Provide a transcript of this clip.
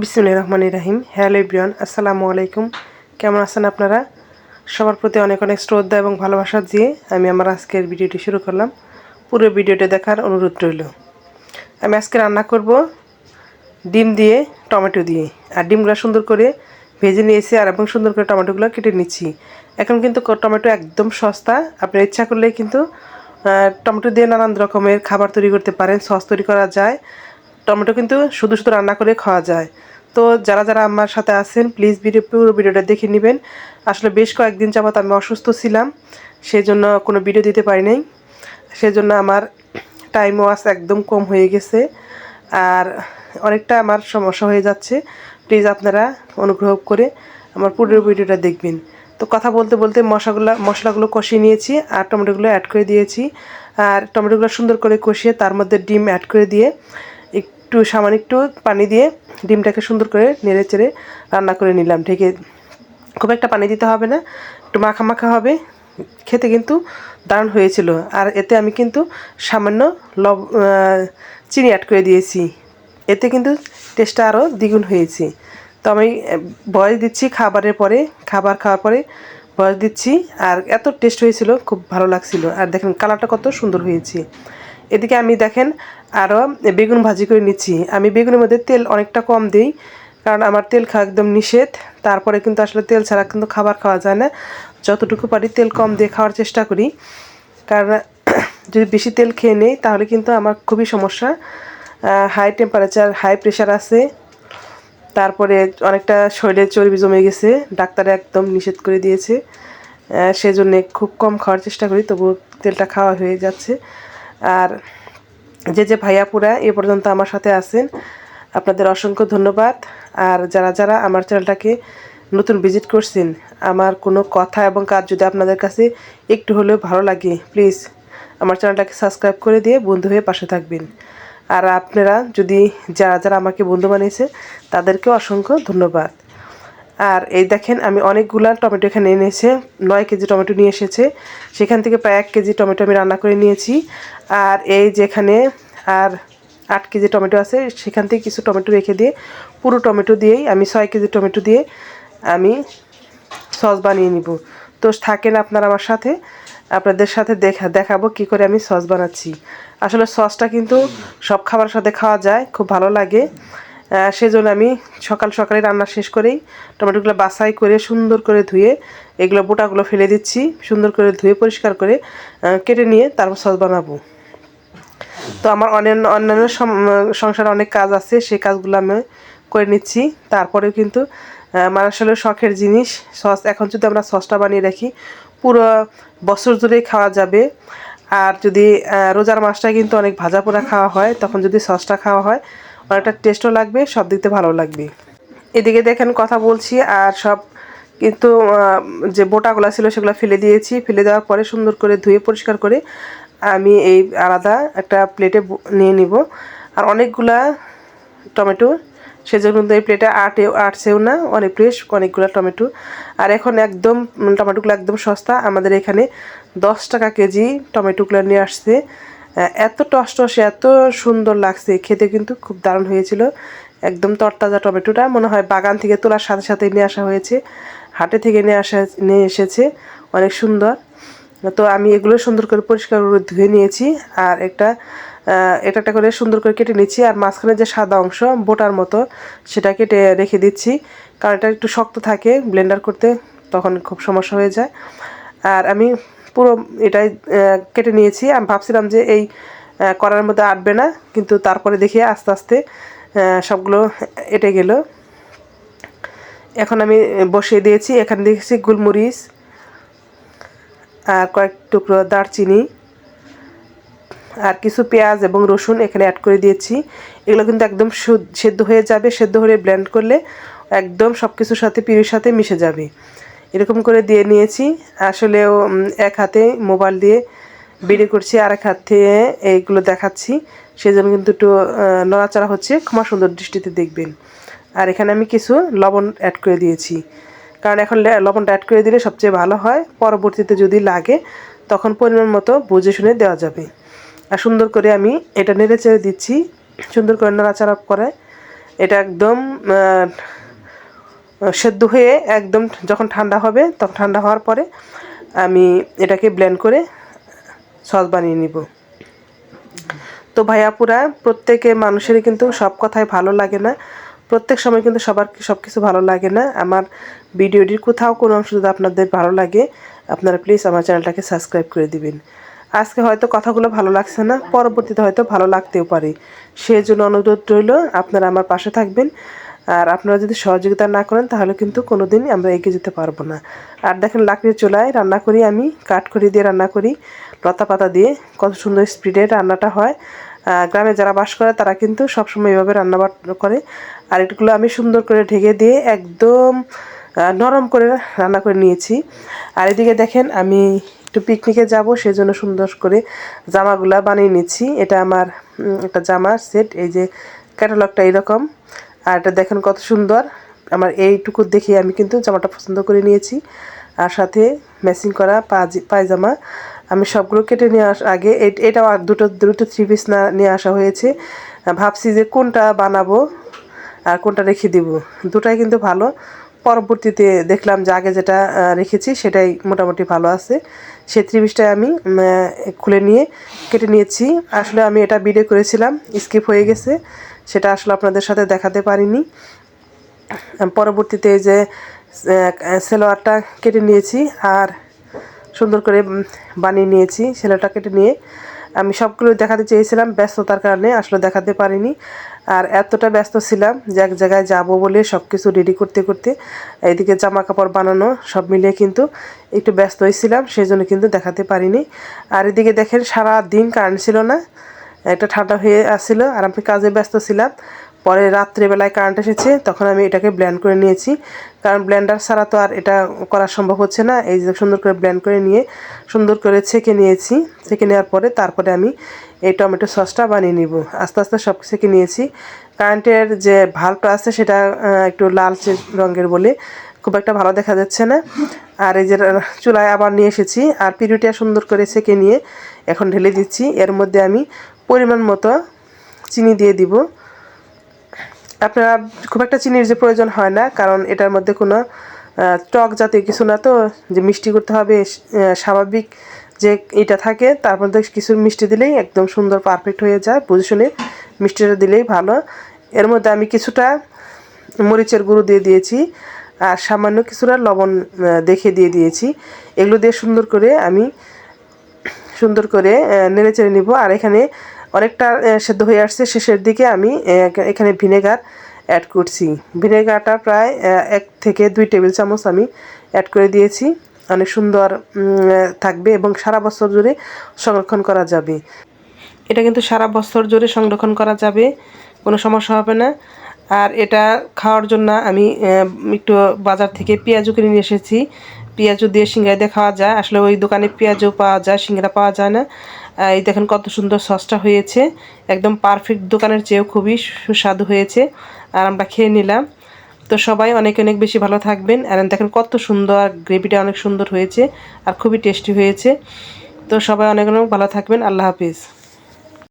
বিসমুল্লাহ রহমান রাহিম। হ্যালো ইব্রিয়ান আসসালামু আলাইকুম। কেমন আছেন আপনারা? সবার প্রতি অনেক অনেক শ্রদ্ধা এবং ভালোবাসা দিয়ে আমি আমার আজকের ভিডিওটি শুরু করলাম। পুরো ভিডিওটা দেখার অনুরোধ রইল। আমি আজকে রান্না করব ডিম দিয়ে টমেটো দিয়ে। আর ডিমগুলো সুন্দর করে ভেজে নিয়েছি আর এবং সুন্দর করে টমেটোগুলো কেটে নিচ্ছি। এখন কিন্তু টমেটো একদম সস্তা। আপনার ইচ্ছা করলে কিন্তু টমেটো দিয়ে নানান রকমের খাবার তৈরি করতে পারেন, সস তৈরি করা যায়। টমেটো কিন্তু শুধু শুধু রান্না করে খাওয়া যায়। তো যারা যারা আমার সাথে আছেন প্লিজ ভিডিও পুরো ভিডিওটা দেখে নেবেন। আসলে বেশ কয়েকদিন যাবত আমি অসুস্থ ছিলাম সেই জন্য কোনো ভিডিও দিতে পারি নাই। সেজন্য আমার টাইম ওয়াস একদম কম হয়ে গেছে। আর অনেকটা আমার সমস্যা হয়ে যাচ্ছে। প্লিজ আপনারা অনুগ্রহ করে আমার পুরো ভিডিওটা দেখবেন। তো কথা বলতে বলতে মশাগুলো, মশলাগুলো কষিয়ে নিয়েছি আর টমেটোগুলো অ্যাড করে দিয়েছি। আর টমেটোগুলো সুন্দর করে কষিয়ে তার মধ্যে ডিম অ্যাড করে দিয়ে একটু সামান্য একটু পানি দিয়ে ডিমটাকে সুন্দর করে নেড়ে চেড়ে রান্না করে নিলাম। ঢেকে খুব একটা পানি দিতে হবে না, একটু মাখা মাখা হবে। খেতে কিন্তু দারুণ হয়েছিল। আর এতে আমি কিন্তু সামান্য লব চিনি অ্যাড করে দিয়েছি। এতে কিন্তু টেস্টটা আরও দ্বিগুণ হয়েছে। তো আমি বয়স দিচ্ছি খাবারের পরে, খাবার খাওয়ার পরে বয়স দিচ্ছি। আর এত টেস্ট হয়েছিল, খুব ভালো লাগছিল। আর দেখেন কালারটা কত সুন্দর হয়েছে। এদিকে আমি দেখেন আরও বেগুন ভাজি করে নিচ্ছি। আমি বেগুনের মধ্যে তেল অনেকটা কম দিই, কারণ আমার তেল খাওয়া একদম নিষেধ। তারপরে কিন্তু আসলে তেল ছাড়া কিন্তু খাবার খাওয়া যায় না। যতটুকু পারি তেল কম দিয়ে খাওয়ার চেষ্টা করি। কারণ যদি বেশি তেল খেয়ে নেই, তাহলে কিন্তু আমার খুবই সমস্যা। হাই টেম্পারেচার হাই প্রেশার আছে। তারপরে অনেকটা শরীরে চর্বি জমে গেছে। ডাক্তারে একদম নিষেধ করে দিয়েছে। সেজন্যে খুব কম খাওয়ার চেষ্টা করি তবু তেলটা খাওয়া হয়ে যাচ্ছে। আর যে যে ভাইয়াপুরা এ পর্যন্ত আমার সাথে আছেন, আপনাদের অসংখ্য ধন্যবাদ। আর যারা যারা আমার চ্যানেলটাকে নতুন ভিজিট করছেন, আমার কোনো কথা এবং কাজ যদি আপনাদের কাছে একটু হলেও ভালো লাগে, প্লিজ আমার চ্যানেলটাকে সাবস্ক্রাইব করে দিয়ে বন্ধু হয়ে পাশে থাকবেন। আর আপনারা যদি, যারা যারা আমাকে বন্ধু বানিয়েছে, তাদেরকেও অসংখ্য ধন্যবাদ। আর এই দেখেন, আমি অনেকগুলা টমেটো এখানে এনেছে। নয় কেজি টমেটো নিয়ে এসেছে। সেখান থেকে প্রায় এক কেজি টমেটো আমি রান্না করে নিয়েছি। আর এই যেখানে আর আট কেজি টমেটো আছে, সেখান থেকে কিছু টমেটো রেখে দিয়ে পুরো টমেটো দিয়েই আমি ছয় কেজি টমেটো দিয়ে আমি সস বানিয়ে নিব। তো থাকেন আপনারা আমার সাথে, আপনাদের সাথে দেখা, দেখাবো কি করে আমি সস বানাচ্ছি। আসলে সসটা কিন্তু সব খাবারের সাথে খাওয়া যায়, খুব ভালো লাগে। সেজন্য আমি সকাল সকালে রান্না শেষ করেই টমেটোগুলো বাছাই করে সুন্দর করে ধুয়ে এগুলো বোটাগুলো ফেলে দিচ্ছি, সুন্দর করে ধুয়ে পরিষ্কার করে কেটে নিয়ে তারপর সস বানাবো। তো আমার অন্যান্য অন্যান্য সংসারে অনেক কাজ আছে, সেই কাজগুলো আমি করে নিচ্ছি। তারপরেও কিন্তু আমার আসলে শখের জিনিস, সস, এখন যদি আমরা সসটা বানিয়ে রাখি, পুরো বছর জুড়েই খাওয়া যাবে। আর যদি রোজার মাসটা কিন্তু অনেক ভাজা পোড়া খাওয়া হয়, তখন যদি সসটা খাওয়া হয় অনেকটা টেস্টও লাগবে, সব দিক থেকে ভালো লাগবে। এদিকে দেখেন কথা বলছি, আর সব কিন্তু যে বোটাগুলো ছিল সেগুলো ফেলে দিয়েছি। ফেলে দেওয়ার পরে সুন্দর করে ধুয়ে পরিষ্কার করে আমি এই আলাদা একটা প্লেটে নিয়ে নিব। আর অনেকগুলা টমেটো, সেজন্য কিন্তু এই প্লেটে আটে, আটছেও না, অনেক ফ্রেশ অনেকগুলো টমেটো। আর এখন একদম টমেটোগুলো একদম সস্তা। আমাদের এখানে দশ টাকা কেজি টমেটোগুলো নিয়ে আসছে। এত টসটসে, এত সুন্দর লাগছে। খেতে কিন্তু খুব দারুণ হয়েছিল। একদম তরতাজা টমেটোটা। মনে হয় বাগান থেকে তোলার সাথে সাথে নিয়ে আসা হয়েছে। হাটে থেকে নিয়ে আসা, নিয়ে এসেছে। অনেক সুন্দর। তো আমি এগুলো সুন্দর করে পরিষ্কার করে ধুয়ে নিয়েছি। আর একটা এটা একটা করে সুন্দর করে কেটে নিচ্ছি। আর মাঝখানে যে সাদা অংশ, বোটার মতো, সেটা কেটে রেখে দিচ্ছি। কারণ এটা একটু শক্ত থাকে, ব্লেন্ডার করতে তখন খুব সমস্যা হয়ে যায়। আর আমি পুরো এটাই কেটে নিয়েছি। আমি ভাবছিলাম যে এই করার মধ্যে আটবে না, কিন্তু তারপরে দেখি আস্তে আস্তে সবগুলো এটে গেল। এখন আমি বসিয়ে দিয়েছি, এখানে দেখেছি গোলমরিচ আর কয়েক টুকরো দারচিনি আর কিছু পেঁয়াজ এবং রসুন এখানে অ্যাড করে দিয়েছি। এগুলো কিন্তু একদম সেদ্ধ হয়ে যাবে, সেদ্ধ হয়ে ব্লেন্ড করলে একদম সব কিছুর সাথে পিঁড়ির সাথে মিশে যাবে। এরকম করে দিয়ে নিয়েছি। আসলেও এক হাতে মোবাইল দিয়ে বেরিয়ে করছি আর এক হাত এইগুলো দেখাচ্ছি। সেজন্য কিন্তু একটু নড়াচড়া হচ্ছে। ক্ষমা সুন্দর দৃষ্টিতে দেখবেন। আর এখানে আমি কিছু লবণ অ্যাড করে দিয়েছি। কারণ এখন লবণটা অ্যাড করে দিলে সবচেয়ে ভালো হয়। পরবর্তীতে যদি লাগে, তখন পরিমাণ মতো বুঝে শুনে দেওয়া যাবে। আর সুন্দর করে আমি এটা নেড়ে চেড়ে দিচ্ছি। সুন্দর করে নাড়াচাড়া করে। এটা একদম সেদ্ধ হয়ে একদম যখন ঠান্ডা হবে, তখন ঠান্ডা হওয়ার পরে আমি এটাকে ব্লেন্ড করে সস বানিয়ে নিব। তো ভাইয়াপুরা প্রত্যেকে মানুষেরই কিন্তু সব কথাই ভালো লাগে না। প্রত্যেক সময় কিন্তু সবার সব কিছু ভালো লাগে না। আমার ভিডিওটির কোথাও কোনো অংশ যদি আপনাদের ভালো লাগে, আপনারা প্লিজ আমার চ্যানেলটাকে সাবস্ক্রাইব করে দিবেন। আজকে হয়তো কথাগুলো ভালো লাগছে না, পরবর্তীতে হয়তো ভালো লাগতেও পারে। সেই জন্য অনুরোধ রইল, আপনারা আমার পাশে থাকবেন। আর আপনারা যদি সহযোগিতা না করেন, তাহলে কিন্তু কোনো দিন আমরা এগিয়ে যেতে পারব না। আর দেখেন লাকড়ির চুলায় রান্না করি আমি, কাঠখড়ি দিয়ে রান্না করি, লতা পাতা দিয়ে কত সুন্দর স্পিডে রান্নাটা হয়। গ্রামে যারা বাস করে, তারা কিন্তু সবসময় এভাবে রান্না করে। আর এগুলো আমি সুন্দর করে ঢেকে দিয়ে একদম নরম করে রান্না করে নিয়েছি। আর এদিকে দেখেন আমি একটু পিকনিকে যাব, সেজন্য সুন্দর করে জামাগুলা বানিয়ে নিচ্ছি। এটা আমার একটা জামা সেট, এই যে ক্যাটালগটা এইরকম আর এটা দেখেন কত সুন্দর। আমার এইটুকু দেখে আমি কিন্তু জামাটা পছন্দ করে নিয়েছি। আর সাথে ম্যাচিং করা পায়জামা। আমি সবগুলো কেটে নিয়ে আস আগে এটাও আর দুটো দুটো থ্রি পিস না নিয়ে আসা হয়েছে। ভাবছি যে কোনটা বানাবো আর কোনটা রেখে দিব। দুটাই কিন্তু ভালো। পরবর্তীতে দেখলাম যে আগে যেটা রেখেছি সেটাই মোটামুটি ভালো আছে। সেই ত্রিভিশটাই আমি খুলে নিয়ে কেটে নিয়েছি। আসলে আমি এটা ভিডিও করেছিলাম। স্কিপ হয়ে গেছে। সেটা আসলে আপনাদের সাথে দেখাতে পারিনি। পরবর্তীতে যে সেলোয়ারটা কেটে নিয়েছি আর সুন্দর করে বানিয়ে নিয়েছি সেলোয়ারটা কেটে নিয়ে। আমি সবগুলো দেখাতে চেয়েছিলাম, ব্যস্ততার কারণে আসলে দেখাতে পারিনি। আর এতটা ব্যস্ত ছিলাম যে এক জায়গায় যাব বলে সব কিছু রেডি করতে করতে, এইদিকে জামা কাপড় বানানো সব মিলিয়ে কিন্তু একটু ব্যস্তই ছিলাম, সেই জন্য কিন্তু দেখাতে পারিনি। আর এদিকে দেখেন সারা দিন কারেন্ট ছিল না। একটা ঠান্ডা হয়ে আসছিল আর আমি কাজে ব্যস্ত ছিলাম। পরে রাত্রেবেলায় কারেন্ট এসেছে, তখন আমি এটাকে ব্ল্যান্ড করে নিয়েছি। কারণ ব্ল্যান্ডার ছাড়া তো আর এটা করা সম্ভব হচ্ছে না। এই যে সুন্দর করে ব্ল্যান্ড করে নিয়ে, সুন্দর করে ছেঁকে নিয়েছি। ছেঁকে নেওয়ার পরে তারপরে আমি এই টমেটো সসটা বানিয়ে নিব। আস্তে আস্তে সব ছেঁকে নিয়েছি। কারেন্টের যে ভালটা আছে সেটা একটু লালচে রঙের বলে খুব একটা ভালো দেখা যাচ্ছে না। আর এই যে চুলায় আবার নিয়ে এসেছি। আর পিরুটিয়া সুন্দর করে ছেঁকে নিয়ে এখন ঢেলে দিচ্ছি। এর মধ্যে আমি পরিমাণ মতো চিনি দিয়ে দিব। আপনারা খুব একটা চিনির যে প্রয়োজন হয় না, কারণ এটার মধ্যে কোনো টক জাতীয় কিছু না তো, যে মিষ্টি করতে হবে স্বাভাবিক যে এটা থাকে, তার মধ্যে কিছু মিষ্টি দিলেই একদম সুন্দর পারফেক্ট হয়ে যায় বুঝে শুনে মিষ্টিটা দিলেই ভালো। এর মধ্যে আমি কিছুটা মরিচের গুঁড়ো দিয়ে দিয়েছি, আর সামান্য কিছুটা লবণ দেখে দিয়ে দিয়েছি। এগুলো দিয়ে সুন্দর করে আমি সুন্দর করে নেড়ে চেড়ে নিব, আর এখানে অনেকটা সেদ্ধ হয়ে আসছে। শেষের দিকে আমি এখানে ভিনেগার অ্যাড করছি। ভিনেগারটা প্রায় এক থেকে দুই টেবিল চামচ আমি অ্যাড করে দিয়েছি। অনেক সুন্দর থাকবে এবং সারা বছর জুড়ে সংরক্ষণ করা যাবে। এটা কিন্তু সারা বছর জুড়ে সংরক্ষণ করা যাবে, কোনো সমস্যা হবে না। আর এটা খাওয়ার জন্য আমি একটু বাজার থেকে পেঁয়াজু কিনে নিয়ে এসেছি। পেঁয়াজু দিয়ে সিঙ্গারা দিয়ে খাওয়া যায়। আসলে ওই দোকানে পেঁয়াজও পাওয়া যায়, সিঙ্গারা পাওয়া যায় না। এই দেখেন কত সুন্দর সসটা হয়েছে। একদম পারফেক্ট দোকানের চেয়েও খুবই সুস্বাদু হয়েছে। আর আমরা খেয়ে নিলাম। তো সবাই অনেক অনেক বেশি ভালো থাকবেন। আর দেখেন কত সুন্দর গ্রেভিটা অনেক সুন্দর হয়েছে আর খুবই টেস্টি হয়েছে। তো সবাই অনেক অনেক ভালো থাকবেন। আল্লাহ হাফিজ।